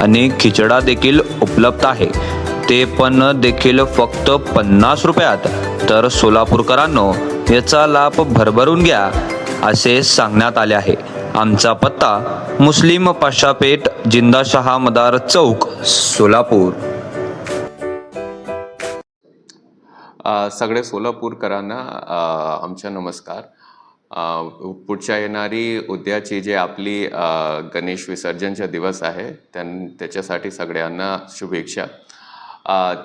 आणि खिचडा देखील उपलब्ध आहे. ते पण देखील फक्त पन्नास रुपयात. तर सोलापूरकरांनो याचा लाभ भरभरून घ्या असे सांगण्यात आले आहे. आमचा पत्ता मुस्लिम पाशापेठ जिंदाशहा मदार चौक सोलापूर. सगळे सोलापूरकरांना आमच्या नमस्कार. पुढच्या येणारी उद्याची जे आपली गणेश विसर्जनचा दिवस आहे त्यां त्याच्यासाठी सगळ्यांना शुभेच्छा.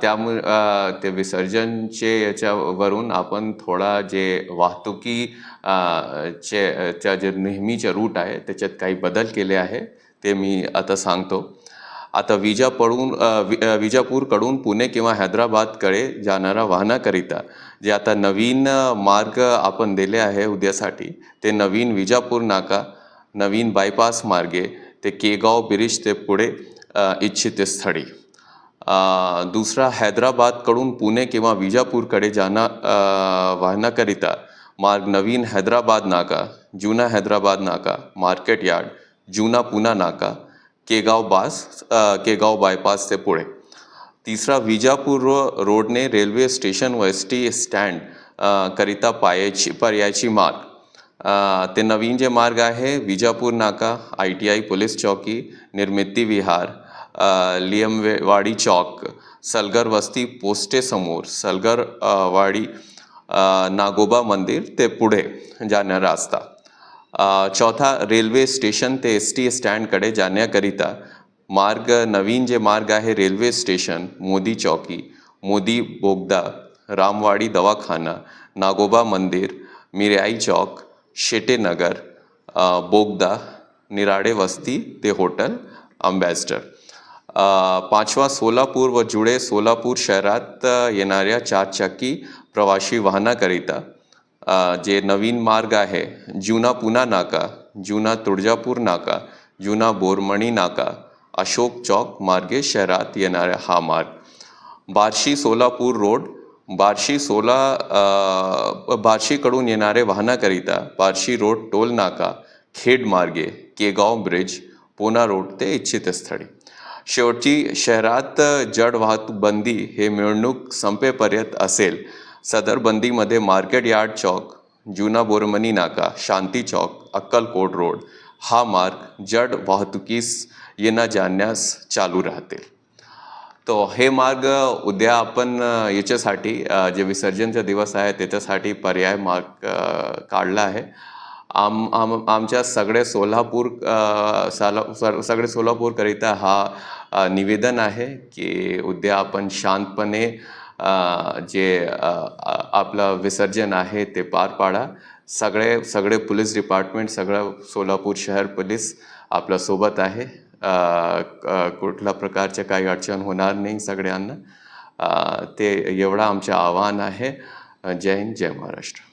त्यामु ते विसर्जनचे याच्यावरून आपण थोडा जे वाहतुकी चे च्या जे नेहमीचे रूट आहे त्याच्यात काही बदल केले आहे ते मी आता सांगतो. आता विजापडून वि विजापूरकडून पुणे किंवा हैदराबादकडे जाणाऱ्या वाहनाकरिता जे आता नवीन मार्ग आपण दिले आहे उद्यासाठी ते नवीन विजापूर नाका नवीन बायपास मार्गे ते केगाव ब्रिज ते पुढे इच्छित स्थळी. दुसरा हैदराबादकडून पुणे किंवा विजापूरकडे जाणा वाहनाकरिता मार्ग नवीन हैदराबाद नाका जुना हैदराबाद नाका मार्केट यार्ड जुना पुना नाका केगाव बास केगाव बायपास ते पुढे तिसरा विजापूर रोडने रेल्वे स्टेशन व एस टी स्टँड करिता पायाची पर्यायची मार्ग ते नवीन जे मार्ग आहे विजापूर नाका आय टी आय पोलीस चौकी निर्मिती विहार लियमवाडी चौक सलगर वस्ती पोस्टेसमोर सलगर वाडी नागोबा मंदिर ते पुढे जाणारा रस्ता. चौथा रेल्वे स्टेशन ते एस टी स्टँडकडे जाण्याकरिता मार्ग नवीन जे मार्ग आहे रेल्वे स्टेशन मोदी चौकी मोदी बोगदा रामवाडी दवाखाना नागोबा मंदिर मिराई चौक शेटेनगर बोगदा निराडे वस्ती ते हॉटेल अम्बॅसडर. पाचवा सोलापूर व जुळे सोलापूर शहरात येणाऱ्या चारचाकी प्रवासी वाहनाकरिता जे नवीन मार्ग आहे जुना पुना नाका जुना तुळजापूर नाका जुना बोरमणी नाका अशोक चौक मार्गे शहरात येणारा हा मार्ग. बार्शी सोलापूर रोड बार्शी सोला बार्शीकडून येणारे वाहनाकरिता बार्शी रोड टोल नाका खेड मार्गे केगाव ब्रिज पुना रोड ते इच्छित स्थळी शेवटची शहरात जड वाहतूक बंदी हे मिळवणूक संपेपर्यंत असेल सदर बंदीमध्ये मार्केट यार्ड चौक जुना बोरमनी नाका शांती चौक अक्कलकोट रोड हा मार्ग जड वाहतुकीस येणं जाण्यास चालू राहतील तो हे मार्ग उद्या आपण याच्यासाठी जे विसर्जनचा दिवस आहे त्याच्यासाठी पर्याय मार्ग काढला आहे. आम आम आमच्या सगळे सोलापूर साला सर- सगळे सोलापूरकरिता हा निवेदन आहे की उद्या आपण शांतपणे जे आपलं विसर्जन आहे ते पार पाडा. सगळे सगळे पोलीस डिपार्टमेंट सगळं सोलापूर शहर पोलीस आपल्यासोबत आहे. कुठल्या प्रकारच्या काही अडचण होणार नाही सगळ्यांना. ते एवढं आमचं आव्हान आहे. जय हिंद जय महाराष्ट्र.